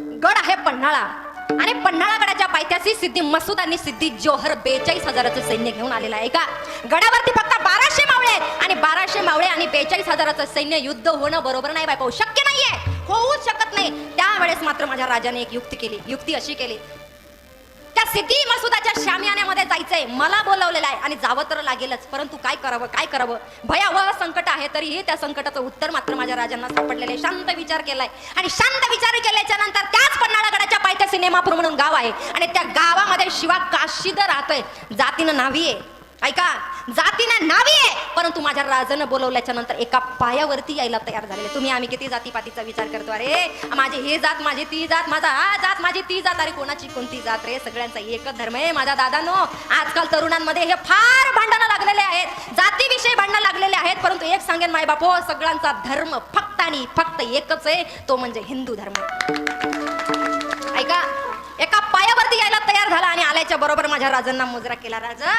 गड आहे पन्हाळा. आणि पन्हाळा गडाच्या पायथ्याशी सिद्धी मसूद आणि सिद्धी जोहर बेचाळीस हजाराचं सैन्य घेऊन आलेला आहे का? गडावरती फक्त बाराशे मावळे आहेत. आणि बाराशे मावळे आणि बेचाळीस हजाराचं सैन्य युद्ध होणं बरोबर नाही बायको शक्य नाहीये. होऊच शकत नाही. त्यावेळेस मात्र माझ्या राजाने एक युक्ती केली. युक्ती अशी केली. त्या सिद्धी मसुदाच्या शामियान्यामध्ये जायचंय. मला बोलवलेलं आहे आणि जावं तर लागेलच. परंतु काय करावं काय करावं? भयावह संकट आहे तरीही त्या संकटाचं उत्तर मात्र माझ्या राजांना सापडलेलं आहे. शांत विचार केलाय. आणि शांत विचार केल्याच्यानंतर त्याच पन्हाळगडाच्या पायथ्या सिनेमापूर म्हणून गाव आहे. आणि त्या गावामध्ये शिवा काशीद राहतोय. जातीनं नावी आहे. ऐका जातीनं नावी आहे परंतु माझ्या राजानं बोलवल्याच्या नंतर एका पायावरती यायला तयार झालेले. तुम्ही आम्ही किती जातीपातीचा विचार करतो? अरे माझी हे जात माझी ती जात माझा हा जात माझी ती जात. अरे कोणाची कोणती जात रे? सगळ्यांचा एकच धर्म आहे माझ्या दादानो. आजकाल तरुणांमध्ये हे फार भांडणं लागलेले आहेत. जातीविषयी भांडणं लागलेले आहेत परंतु एक सांगेन माय बापो सगळ्यांचा धर्म फक्त आणि फक्त एकच आहे तो म्हणजे हिंदू धर्म ऐका एका पायावरती यायला तयार झाला आणि आल्याच्या बरोबर माझ्या राजांना मुजरा केला. राजा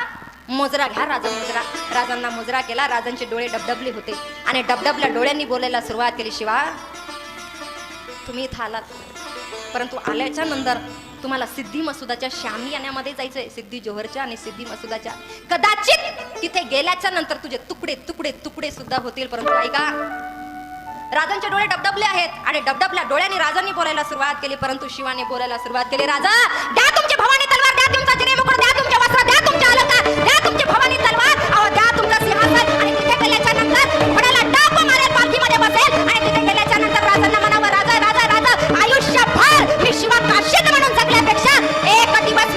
मोजरा घ्या राजा मोजरा. राजांना मुजरा केला राजांचे डोळे डबडबले होते. आणि डबडबल्या डोळ्यांनी बोलायला सुरुवात केली शिवा तुम्ही इथं आलात. परंतु आल्याच्यानंतर तुम्हाला सिद्धी मसुदाच्या शामी याण्यामध्ये जायचंय. सिद्धी जोहरच्या आणि सिद्धी मसुदाच्या. कदाचित तिथे गेल्याच्यानंतर तुझे तुकडे तुकडे तुकडे सुद्धा होतील. परंतु ऐका राजांचे डोळे डबडबले आहेत आणि डबडबल्या डोळ्यांनी राजांनी बोलायला सुरुवात केली. परंतु शिवाने बोलायला सुरुवात केली. राजा द्या तुमची भवानी तलवार द्या तुमचा जिने मुकुट द्या